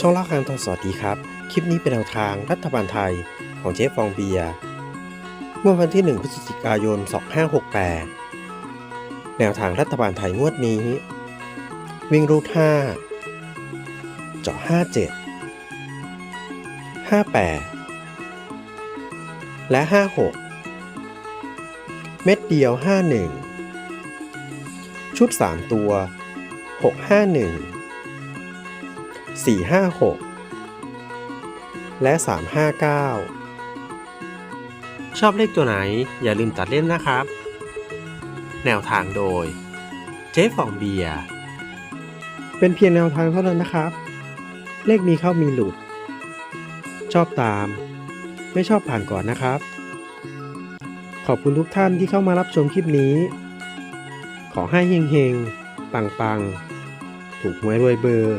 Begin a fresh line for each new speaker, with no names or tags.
ช่องเล่าคางทองสวัสดีครับ คลิปนี้เป็นแนวทางรัฐบาลไทยของเจ๊ฟองเบียร์เมื่อวันที่ 1 พฤศจิกายน 2568 แนวทางรัฐบาลไทยงวดนี้ วิ่งรูท5เจาะ57 58 และ 56 เม็ดเดียว 51 ชุด 3 ตัว 651 456 และ 359 ชอบเลขตัวไหนอย่าลืมตัดเล่นนะครับ แนวทางโดย เจ๊ฟองเบียร์เป็นเพียงแนวทางเท่านั้นนะครับ เลขมีเข้ามีหลุด ชอบตาม ไม่ชอบผ่านก่อนนะครับ ขอบคุณทุกท่านที่เข้ามารับชมคลิปนี้ ขอให้เฮงๆ ปังๆ ถูกหวยรวยเบอร์